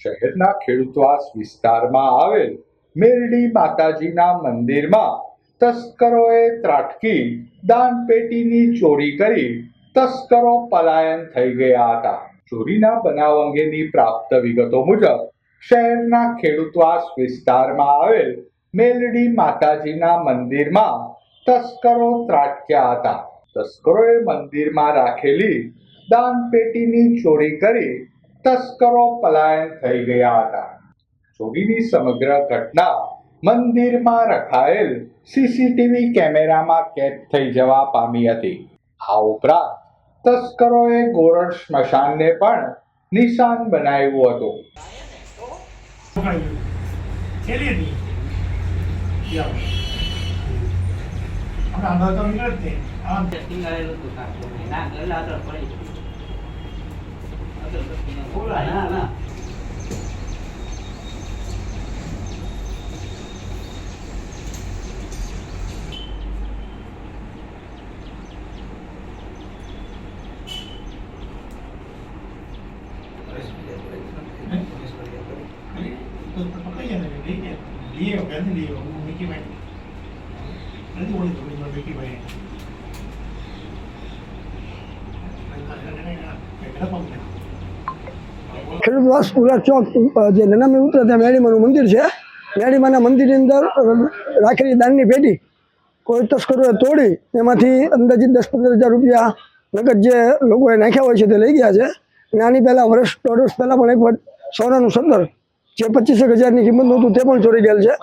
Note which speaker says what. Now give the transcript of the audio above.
Speaker 1: શહેરના ખેડૂતવાસ વિસ્તારમાં આવેલ મેરડી માતાજીના મંદિરમાં તસ્કરોએ ત્રાટકી, દાનપેટીની ચોરી કરી તસ્કરો પલાયન થઈ ગયા હતા. ચોરીના બનાવ અંગેની પ્રાપ્ત વિગતો મુજબ, શહેરના ખેડૂતવાસ વિસ્તારમાં આવેલ મેલડી માતાજીના મંદિરમાં તસ્કરો ત્રાટક્યા હતા. તસ્કરોએ મંદિરમાં રાખેલી દાનપેટીની ચોરી કરી તસ્કરો પલાયન થઈ ગયા હતા ચોરીની સમગ્ર ઘટના મંદિરમાં રખાયેલ સીસીટીવી કેમેરામાં કેદ થઈ જવા પામી હતી આ ઉપરાંત તસ્કરોએ ગોરડ સ્મશાનને પણ નિશાન બનાવ્યું હતું।
Speaker 2: ના ગયેલા આગળ પડી બોલાય, ના, ના.
Speaker 3: તો પકડી ગયા ને લઈ ગયા લઈ આવ્યો ક્યાંથી લઈ આવ્યો
Speaker 4: ખેડૂતવાસ ઉલા ચોક જે નનામી ઉતરે ત્યાં મેળીમાનું મંદિર છે. મેળીમાના મંદિરની અંદર રાખેલી દાનની પેટી કોઈ તસ્કરોએ તોડી, એમાંથી અંદાજિત દસ પંદર હજાર રૂપિયા નગદ જે લોકોએ નાખ્યા હોય છે તે લઈ ગયા છે. અને આની પહેલાં વર્ષ, દોઢ વર્ષ પહેલાં પણ એક વાર સોનાનું સત્તર, જે પચીસેક હજારની કિંમતનું હતું તે પણ ચોરી ગયેલ છે.